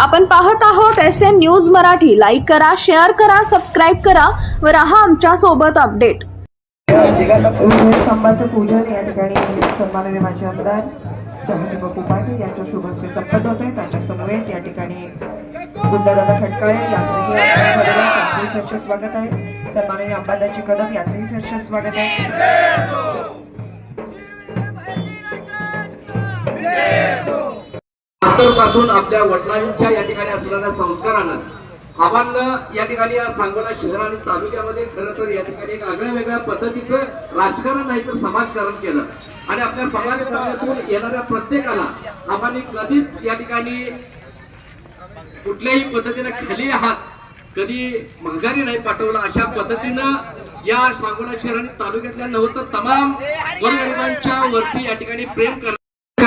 आपण पाहत आहोत S N news Marathi. Like करा शेअर करा सबस्क्राईब करा व राहा आमच्यासोबत अपडेट स्तंभाचं पूजन या ठिकाणी सन्माननीय माजी आमदार जहाजी बापू पाटील यांच्या शुभ हस्ते संपन्न होत आहे त्यांच्या समवेत या ठिकाणी गुंडादादा खटकाळे यांचंही स्वागत आहे. सन्माननीय अंबादाची कदम यांचंही स्वागत आहे. पासून आपल्या वडिलांच्या या ठिकाणी असलेल्या संस्कारानं आव्हानं या ठिकाणी या सांगोला शहर आणि तालुक्यामध्ये खरं तर या ठिकाणी एक आगळ्या वेगळ्या पद्धतीचं राजकारण नाही तर समाजकारण केलं. आणि आपल्या समाजकारणातून येणाऱ्या प्रत्येकाला आपण कधीच या ठिकाणी कुठल्याही पद्धतीने खाली आहात कधी माघारी नाही पाठवलं अशा पद्धतीनं या सांगोला शहर आणि तालुक्यातल्या नव्हतं तमाम गोरगरिबांच्या वरती या ठिकाणी प्रेम कर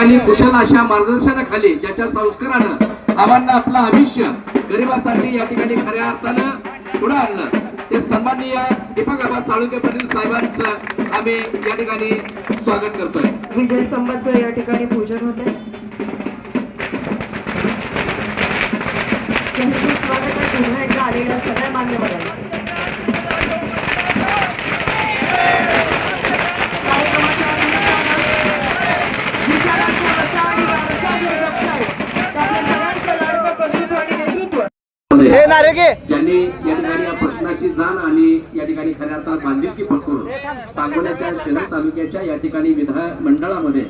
खाली कुशल अशा मार्गदर्शनाखाली ज्याच्या संस्कारानं आम्हाला आपलं आयुष्य गरिबासाठी या ठिकाणी खऱ्या अर्थानं पुढे आणलं. ते सन्माननीय दीपक आबा साळुंके पाटील साहेबांचं आम्ही या ठिकाणी स्वागत करतोय. विजय स्तंभाचं या ठिकाणी पूजन होत आहे स्वागत आहे पुन्हा एकदा आलेल्या सगळ्या मान्यवरांना. ज्यांनी या ठिकाणी या प्रश्नाची जाण आणि या ठिकाणी खऱ्या अर्थात बांधिलकी पकडून सांगोल्याच्या शहर तालुक्याच्या या ठिकाणी विधान मंडळामध्ये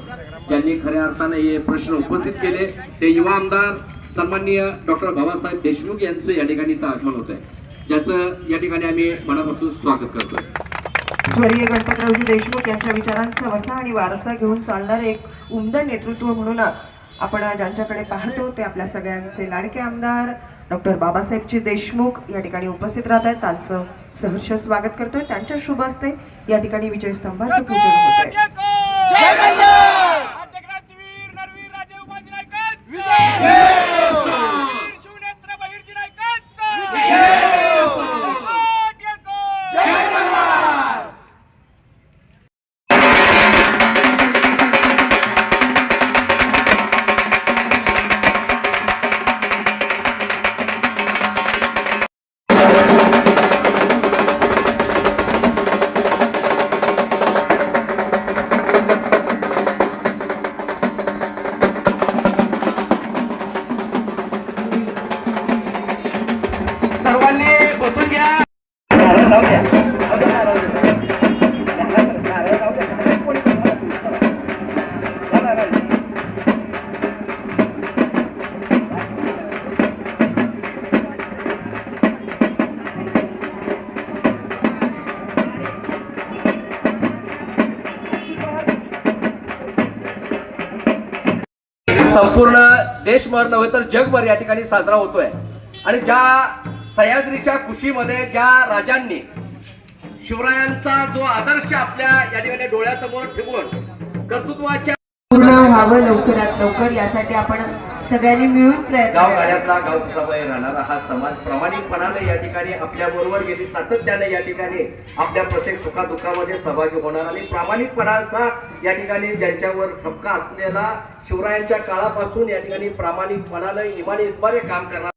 ज्यांनी खऱ्या अर्थाने हे प्रश्न उपस्थित केले ते युवा आमदार सन्माननीय डॉक्टर बाबासाहेब देशमुख यांचं या ठिकाणी इथं आगमन होत आहे ज्याचं या ठिकाणी आम्ही मनापासून स्वागत करतोय. स्वर्गीय गणपतरावजी देशमुख यांच्या विचारांचा वसा आणि वारसा घेऊन चालणारे एक उमद नेतृत्व म्हणून आपण ज्यांच्याकडे पाहतो ते आपल्या सगळ्यांचे लाडके आमदार डॉक्टर बाबासाहेबजी देशमुख या ठिकाणी उपस्थित राहत आहेत. त्यांचं सहर्ष स्वागत करतोय. त्यांच्या शुभ हस्ते या ठिकाणी विजय स्तंभाचं पूजन होत आहे संपूर्ण देशभर नव्हे तर जगभर या ठिकाणी साजरा होतोय. आणि ज्या सह्याद्रीच्या कुशीमध्ये ज्या राजांनी शिवरायांचा जो आदर्श आपल्या या ठिकाणी डोळ्यासमोर ठेवून कर्तृत्वाच्या पूर्ण व्हावं लवकरात लवकर यासाठी आपण सगळ्यांनी मिळून प्रयत्न गाव करावे. गाड्यातला गावचा बाहेर राहणारा हा समाज प्रामाणिकपणाने या ठिकाणी आपल्या बरोबर गेली सातत्याने या ठिकाणी आपल्या प्रत्येक सुखादुःखामध्ये सहभागी होणार आणि प्रामाणिकपणाचा या ठिकाणी ज्यांच्यावर ठपका असलेला शिवरायांच्या काळापासून या ठिकाणी प्रामाणिकपणाने इमाने इतबारे काम करणार